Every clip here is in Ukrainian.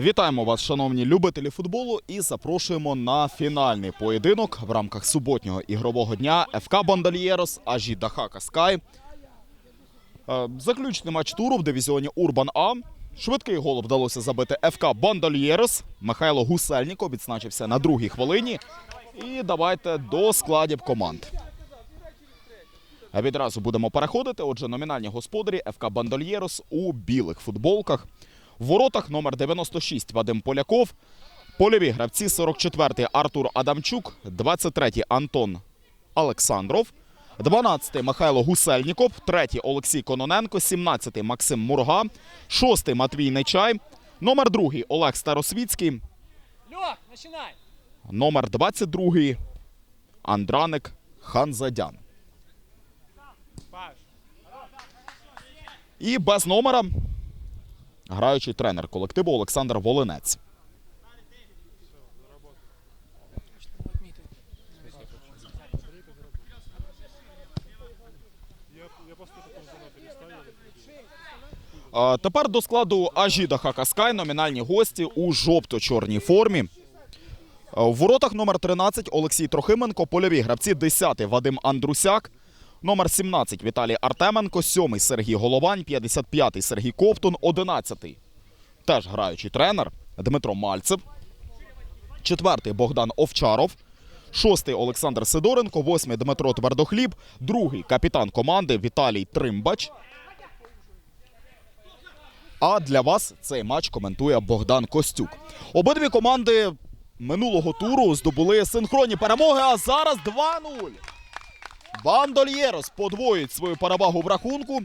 Вітаємо вас, шановні любителі футболу, і запрошуємо на фінальний поєдинок в рамках суботнього ігрового дня ФК Бандальєрос Ажі Дахака Скай. Е, Заключний матч туру в дивізіоні Урбан А. Швидкий гол вдалося забити ФК Бандальєрос. Михайло Гусельніков відзначився на другій хвилині. І давайте до складів команд. Відразу будемо переходити. Отже, номінальні господарі ФК Бандольєрос у білих футболках. В воротах номер 96 Вадим Поляков. Польові гравці 44-й Артур Адамчук, 23-й Антон Олександров, 12-й Михайло Гусельніков, 3-й Олексій Кононенко, 17-й Максим Мурга, 6-й Матвій Нечай, номер 2 Олег Старосвіцький, Лех, начинай! номер 22 Андраник Ханзадян. І без номера граючий тренер колективу Олександр Волинець. Тепер до складу Ажіда Хакаскай номінальні гості у жовто-чорній формі. В воротах номер 13 Олексій Трохименко, польові гравці 10 Вадим Андрусяк, номер 17 Віталій Артеменко, 7 Сергій Головань, 55 Сергій Ковтун, 11 теж граючий тренер Дмитро Мальцев, 4 Богдан Овчаров, 6 Олександр Сидоренко, 8 Дмитро Твердохліб, 2 капітан команди Віталій Тримбач. А для вас цей матч коментує Богдан Костюк. Обидві команди минулого туру здобули синхронні перемоги, а зараз 2-0. Бандольєрос подвоїть свою перевагу в рахунку.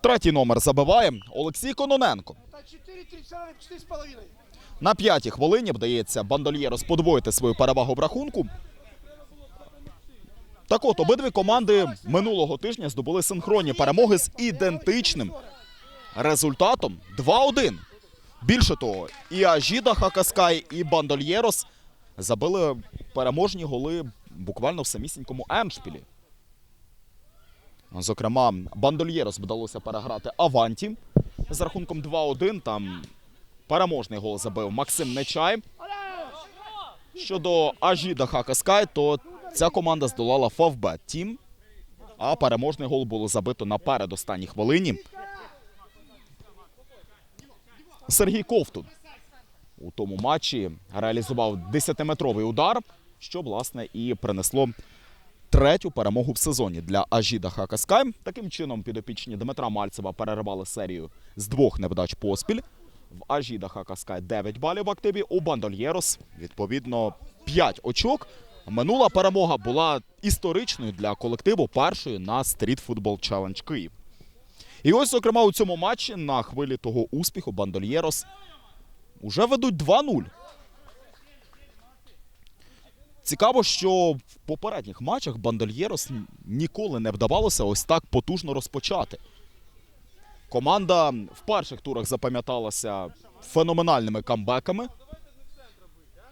Третій номер забиває Олексій Кононенко. Та 4-3, все равно 4,5. На п'ятій хвилині вдається Бандольєрос подвоїти свою перевагу в рахунку. Так от, обидві команди минулого тижня здобули синхронні перемоги з ідентичним результатом 2-1. Більше того, і Ажіда Хакаскай, і Бандольєрос забили переможні голи буквально в самісінькому Емшпілі. Зокрема, Бандольєрос вдалося переграти Аванті з рахунком 2-1. Там переможний гол забив Максим Нечай. Щодо Ажіда Хакаскай, то ця команда здолала Фавбет Тім, а переможний гол було забито на передостанній хвилині. Сергій Ковтун у тому матчі реалізував 10-метровий удар, що, власне, і принесло третю перемогу в сезоні для Ажіда Хакаскай. Таким чином, підопічні Дмитра Мальцева перервали серію з двох невдач поспіль. В Ажіда Хакаскай 9 балів в активі. У Бандольєрос, відповідно, 5 очок. Минула перемога була історичною для колективу першою на Street Football Challenge Київ. І ось, зокрема, у цьому матчі на хвилі того успіху Бандольєрос уже ведуть 2-0. Цікаво, що в попередніх матчах Бандольєрос ніколи не вдавалося ось так потужно розпочати. Команда в перших турах запам'яталася феноменальними камбеками.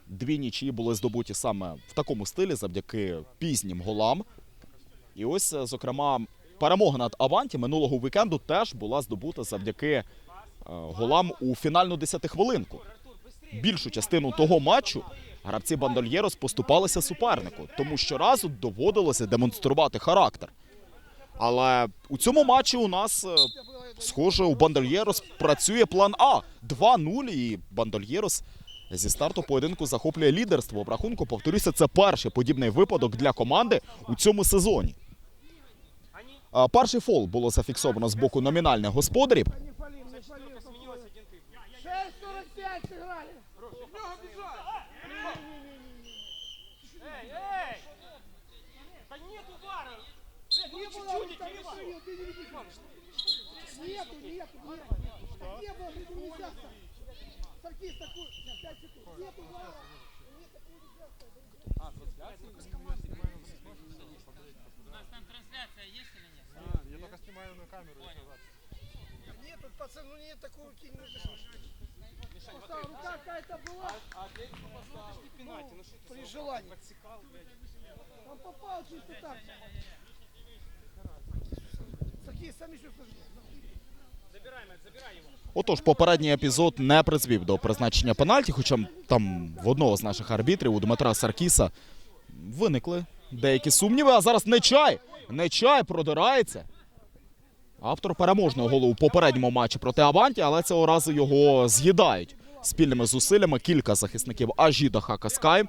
Дві нічиї були здобуті саме в такому стилі завдяки пізнім голам. І ось, е, зокрема, перемога над Аванті минулого вікенду теж була здобута завдяки голам у фінальну десятихвилинку. Більшу частину того матчу гравці Бандольєрос поступалися супернику, тому щоразу доводилося демонструвати характер. Але у цьому матчі у нас, е, схоже, у Бандольєрос працює план А. 2-0 і Бандольєрос зі старту поєдинку захоплює лідерство. В рахунку, повторюся, це перший подібний випадок для команди у цьому сезоні. А, Перший фол було зафіксовано з боку номінальних господарів. Такой, сейчас 5 секунд. Нету удара. Нет, не. Я только снимаю на камеру. Нет, тут пацан, ну нет такого кинь. ну это что? Поставь, рука какая-то была. Ну, при желании. Он попал чисто так. Саркис, сами что скажи. Отож, попередній епізод не призвів до призначення пенальті, хоча там в одного з наших арбітрів, у Дмитра Саркіса, виникли деякі сумніви. А зараз Нечай! Нечай продирається. Автор переможного голу у попередньому матчі проти Аванті, але цього разу його з'їдають спільними зусиллями кілька захисників Ажіда Хакаскай.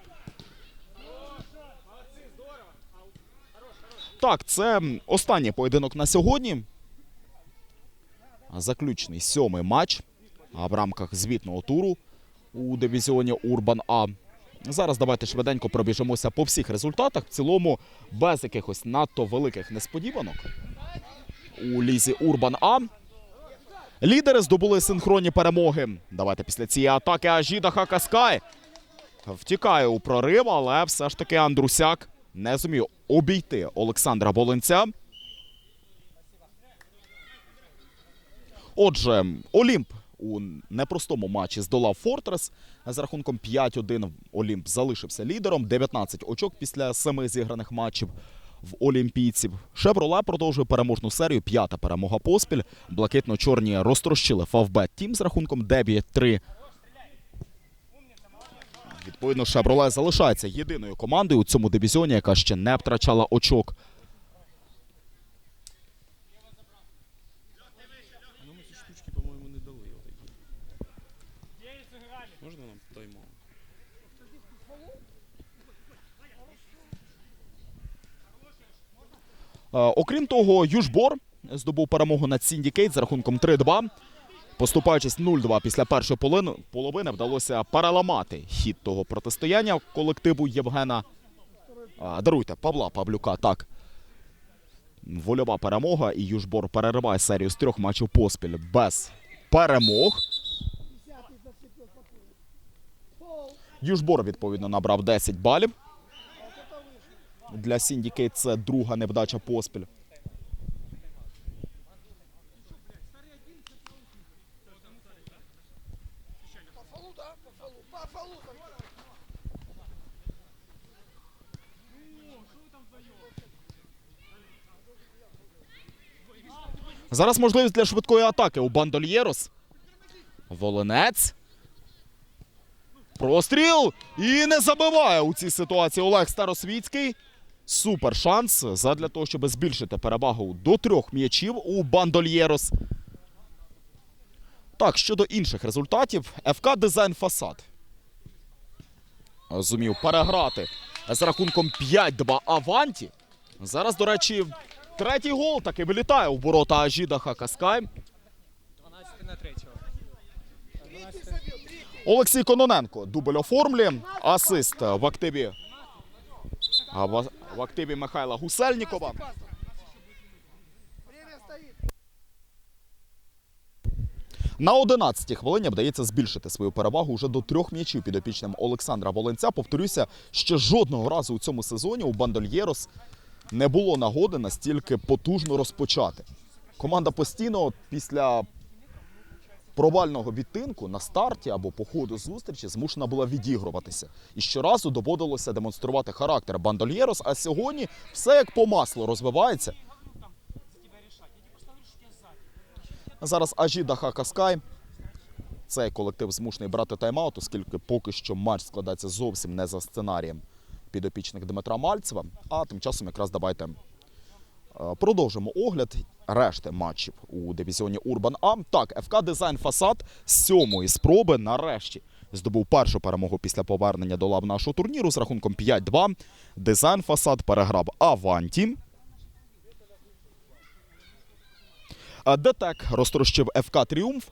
Так, це останній поєдинок на сьогодні. Заключний сьомий матч в рамках звітного туру у дивізіоні Урбан А. Зараз давайте швиденько пробіжимося по всіх результатах. В цілому без якихось надто великих несподіванок. У лізі Урбан А. Лідери здобули синхронні перемоги. Давайте після цієї атаки Ажіда Хакаскай втікає у прорив, але все ж таки Андрусяк не зумів обійти Олександра Волинця. Отже, Олімп у непростому матчі здолав Фортрес. З рахунком 5-1 Олімп залишився лідером. 19 очок після семи зіграних матчів в олімпійців. Шевроле продовжує переможну серію. П'ята перемога поспіль. Блакитно-чорні розтрощили Фавбет Тім з рахунком 9-3. Відповідно, Шевроле залишається єдиною командою у цьому дивізіоні, яка ще не втрачала очок. Окрім того, Южбор здобув перемогу над Сіндікейт з рахунком 3-2. Поступаючись 0-2 після першої половини, вдалося переламати хід того протистояння колективу Євгена. А, даруйте, Павла Павлюка. Так. Вольова перемога, і Южбор перериває серію з трьох матчів поспіль без перемог. Южбор, відповідно, набрав 10 балів. Для Сіндікейт це друга невдача поспіль. Зараз можливість для швидкої атаки у Бандольєрос. Волинець. Простріл. І не забиває у цій ситуації Олег Старосвітський. Супер шанс задля того, щоб збільшити перевагу до трьох м'ячів у Бандольєрос. Так, щодо інших результатів, ФК Дизайн Фасад зумів переграти з рахунком 5-2 Аванті. Зараз, до речі, третій гол таки вилітає у ворота Ажіда Хакаскай. 12 на третьего. Третий забил. Третий. Олексій Кононенко дубль оформлює. Асист в активі. А, В активі Михайла Гусельнікова. На 11-й хвилині вдається збільшити свою перевагу вже до трьох м'ячів підопічним Олександра Волинця. Повторюся, ще жодного разу у цьому сезоні у Бандольєрос не було нагоди настільки потужно розпочати. Команда постійно після провального відтинку на старті або по ходу зустрічі змушена була відігруватися. І щоразу доводилося демонструвати характер Бандольєрос, а сьогодні все як по маслу розвивається. Зараз Ажіда Хакаскай. Цей колектив змушений брати тайм-аут, оскільки поки що матч складається зовсім не за сценарієм підопічних Дмитра Мальцева. А тим часом якраз давайте продовжимо огляд решти матчів у дивізіоні Урбан А. Так, ФК Дизайн Фасад з сьомої спроби нарешті здобув першу перемогу після повернення до лав нашого турніру з рахунком 5-2. Дизайн Фасад переграв Аванті. А ДТЕК розтрощив ФК Тріумф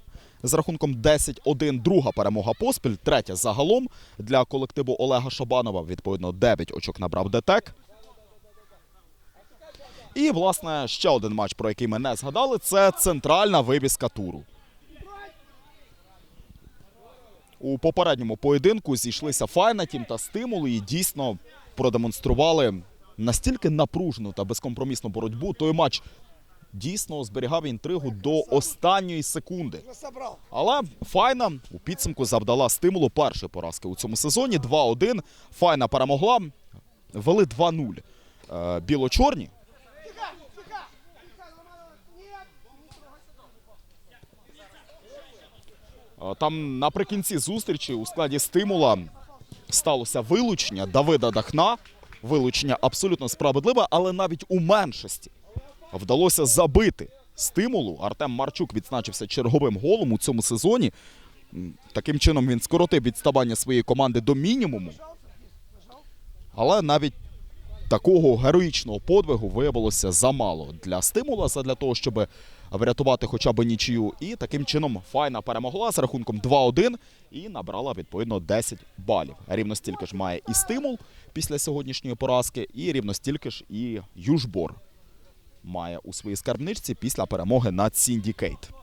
з рахунком 10-1. Друга перемога поспіль, третя загалом для колективу Олега Шабанова. Відповідно, 9 очок набрав ДТЕК. І, власне, ще один матч, про який ми не згадали, це центральна вивіска туру. У попередньому поєдинку зійшлися Файнатім та стимули і дійсно продемонстрували настільки напружену та безкомпромісну боротьбу. Той матч дійсно зберігав інтригу до останньої секунди. Але Файна у підсумку завдала стимулу першої поразки у цьому сезоні. 2-1. Файна перемогла. Вели 2-0. Е, Біло-чорні Там наприкінці зустрічі у складі стимула сталося вилучення Давида Дахна. Вилучення абсолютно справедливе, але навіть у меншості вдалося забити стимулу. Артем Марчук відзначився черговим голом у цьому сезоні. Таким чином він скоротив відставання своєї команди до мінімуму. Але навіть такого героїчного подвигу виявилося замало для стимула, для того, щоб врятувати хоча б нічию. І таким чином Файна перемогла з рахунком 2-1 і набрала відповідно 10 балів. Рівно стільки ж має і стимул після сьогоднішньої поразки, і рівно стільки ж і Южбор має у своїй скарбничці після перемоги над Сіндікейт.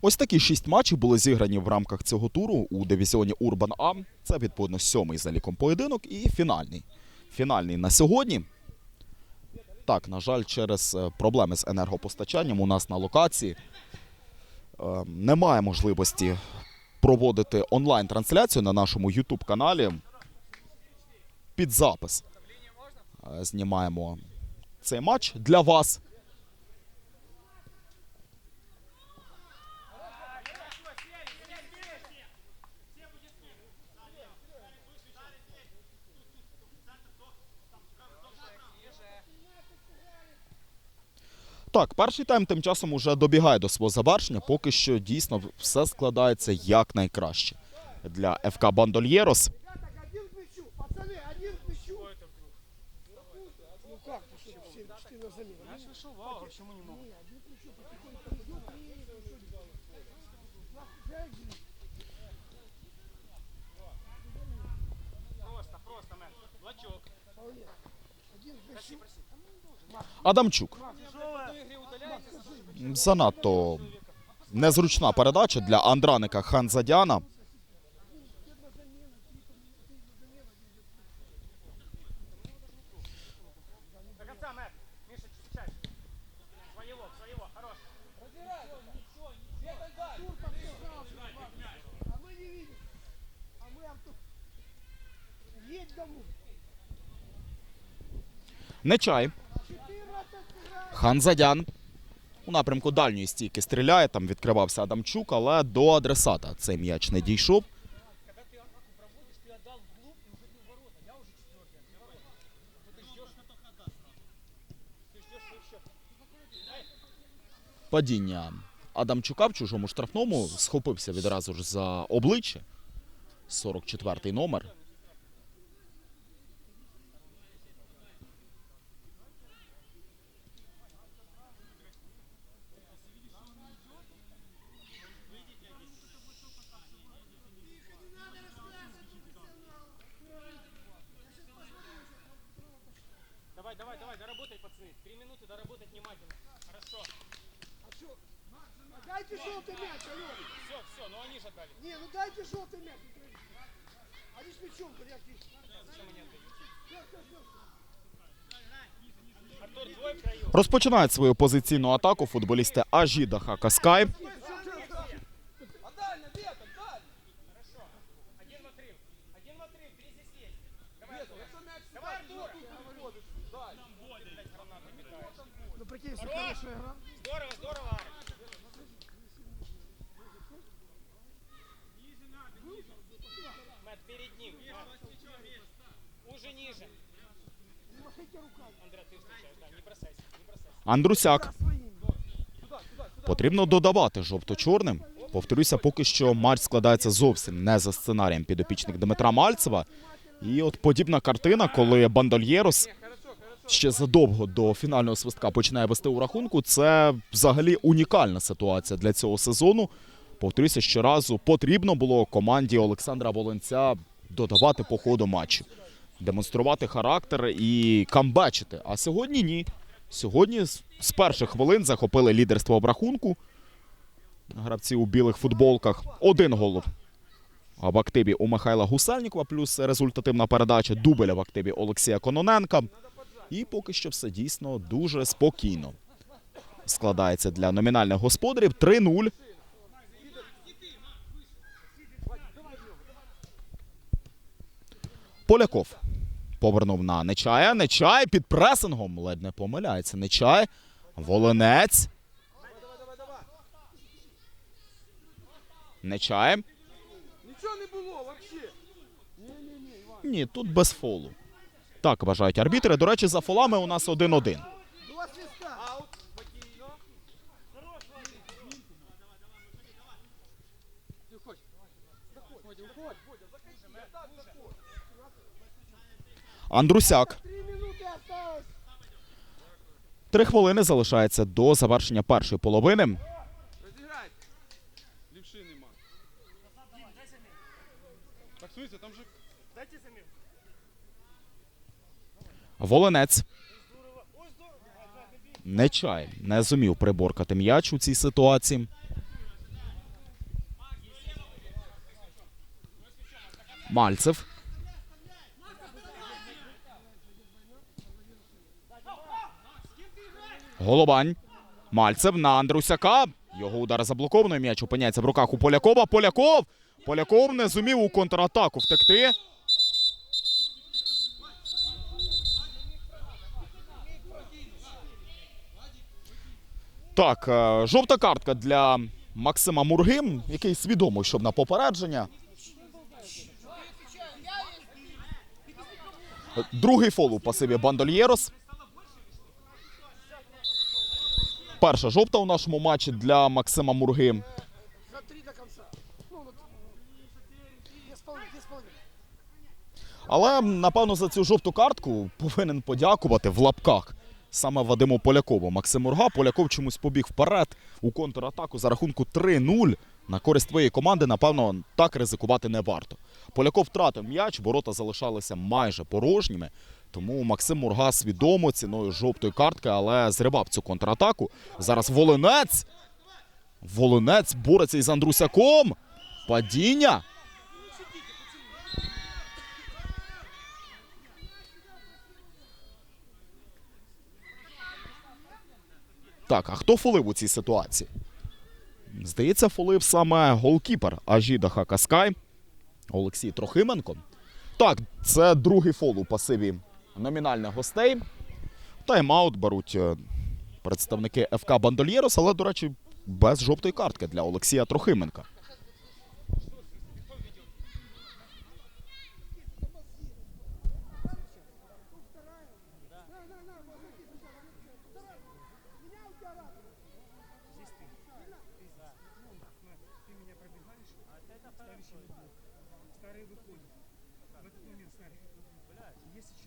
Ось такі шість матчів були зіграні в рамках цього туру у дивізіоні Урбан А. Це відповідно сьомий за ліком поєдинок і фінальний. Фінальний на сьогодні. Так, на жаль, через е, проблеми з енергопостачанням у нас на локації е, немає можливості проводити онлайн-трансляцію на нашому YouTube каналі. Під запис е, знімаємо цей матч для вас. Так, перший тайм тим часом уже добігає до свого завершення. Поки що дійсно все складається якнайкраще для ФК Бандольєрос. Ребята, один к мячу. Пацаны, один к мячу. Ну как ты что, все, четыре на замену? Я слышал, вау, почему не могу? Не, один к мячу потихоньку идет и ничего не делает. Взял и Просто, просто, мэн. Блочок. вполне. Один к мячу. Адамчук. Занадто незручна передача для Андраника Ханзадяна. До конца, мэн. Миша, чуть чаще. Своего, своего, хорош. Тур подсказал, А мы не видим. А мы Артур. Едь домой. Нечай. 14 играет. Ханзадян у напрямку дальньої стійки стріляє. Там відкривався Адамчук, але до адресата цей м'яч не дійшов. Когда ты атаку проводишь, ты отдал вглубь и уже не в ворота. Я уже четвертый, а ты ворота. Вот ты ждешь, что только отдаст Ты ждешь, что еще. Падіння Адамчука в чужому штрафному схопився відразу ж за обличчя. 44-й номер. ну они же отдали. Не, ну дайте желтый мяч. Они с мячом, блядь. Зачем они отдали? Всё, всё, всё. Артур, твой в краю. Розпочинають свою позиційну атаку футболісти Ажіда Хакаскай. Хорошо. Один Мэтт, перед ним. Мэтт. Уже ниже. Не махайте руками. Андре, ты встречаешь, да, не бросайся, не бросайся. Андрусяк. Своим. Потрібно додавати жовто-чорним. Повторюся, поки що матч складається зовсім не за сценарієм підопічних Дмитра Мальцева. І от подібна картина, коли Бандольєрос ще задовго до фінального свистка починає вести у рахунку, це взагалі унікальна ситуація для цього сезону. Повторюся, щоразу потрібно було команді Олександра Волонця додавати по ходу матчу, демонструвати характер і камбечити. А сьогодні ні. Сьогодні з перших хвилин захопили лідерство в рахунку. Гравці у білих футболках. Один гол в активі у Михайла Гусельнікова, плюс результативна передача дубеля в активі Олексія Кононенка. І поки що все дійсно дуже спокійно складається для номінальних господарів 3-0. Поляков повернув на Нечая. Нечай під пресингом. Ледь не помиляється. Нечай. Волинець. Нечай. Нічого не було Іван. Ні, тут без фолу. Так вважають арбітри. До речі, за фолами у нас 1-1. Два свиста. Аут. Андрусяк. Три хвилини залишається до завершення першої половини. Волинець. Нечай не зумів приборкати м'яч у цій ситуації. Мальцев. Голубань. Мальцев на Андрусяка. Його удар заблоковано. М'яч опиняється в руках у Полякова. Поляков. Поляков не зумів у контратаку втекти. Так, е, жовта картка для Максима Мурги, який свідомо йшов на попередження. Другий фол у пасиві Бандольєрос. Перша жовта у нашому матчі для Максима Мурги. Але напевно за цю жовту картку повинен подякувати в лапках саме Вадиму Полякову. Максим Мурга. Поляков чомусь побіг вперед у контратаку за рахунку 3-0. На користь твоєї команди, напевно, так ризикувати не варто. Поляков втратив м'яч, ворота залишалися майже порожніми. Тому Максим Мурга свідомо ціною жовтої картки, але зривав цю контратаку. Зараз Волинець. Волинець бореться із Андрусяком. Падіння. Так, а хто фолив у цій ситуації? Здається, фолив саме голкіпер Ажіда Хакаскай Олексій Трохименко. Так, це другий фол у пасиві номінальних гостей. Тайм-аут беруть е, представники ФК Бандольєрос, але, до речі, без жовтої картки для Олексія Трохименка.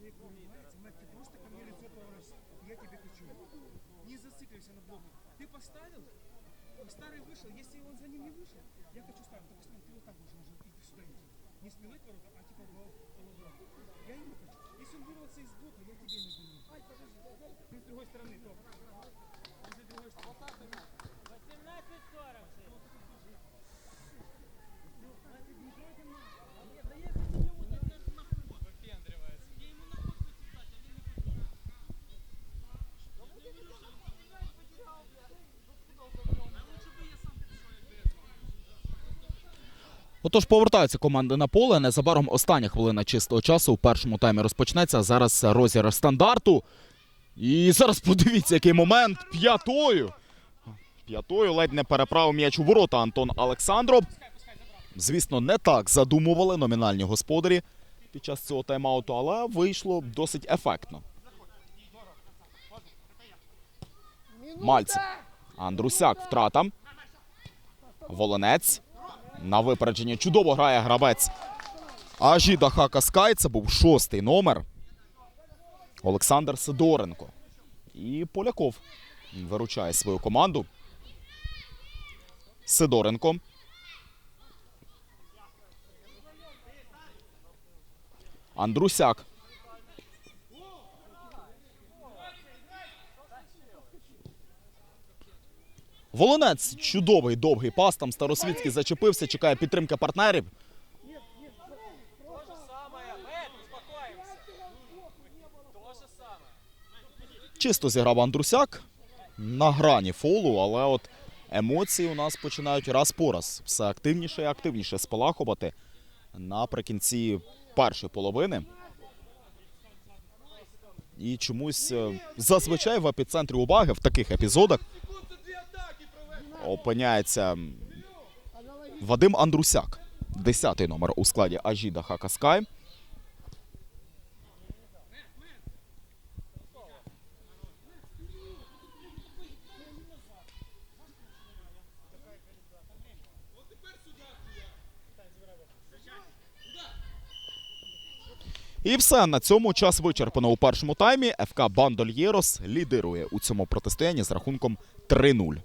Человек пробивается, Мэтт, ты просто ко мне лицо поворачивай. Я тебе кричу. Не зацикливайся на блоке. Ты поставил, старый вышел. Если он за ним не вышел, я хочу ставить. Только смотри, ты вот так уже идти сюда идти. Не спиной к воротам, а типа полублока. Я ему хочу. Если он вырвался из блока, я тебе не даю. Ай, подожди, подожди. Ты с другой стороны, топ. Ты с другой стороны. 18-40 Отож, повертаються команди на поле. Незабаром остання хвилина чистого часу у першому таймі розпочнеться. Зараз розіграш стандарту. І зараз подивіться, який момент п'ятою. П'ятою ледь не переправив м'яч у ворота Антон Олександров. Звісно, не так задумували номінальні господарі під час цього тайм-ауту, але вийшло досить ефектно. Мальцев. Андрусяк втрата. Волонець. На випередження чудово грає гравець. Ажіда Хака Скай. Це був шостий номер. Олександр Сидоренко. І Поляков виручає свою команду. Сидоренко. Андрусяк. Волонець чудовий довгий пас. Там Старосвітський зачепився, чекає підтримки партнерів. Чисто зіграв Андрусяк на грані фолу, але от емоції у нас починають раз по раз все активніше і активніше спалахувати наприкінці першої половини. І чомусь е, зазвичай в епіцентрі уваги в таких епізодах опиняється Вадим Андрусяк, 10-й номер у складі Ажіда Хакаскай. І все на цьому час вичерпано у першому таймі. ФК Бандольєрос лідирує у цьому протистоянні з рахунком 3-0.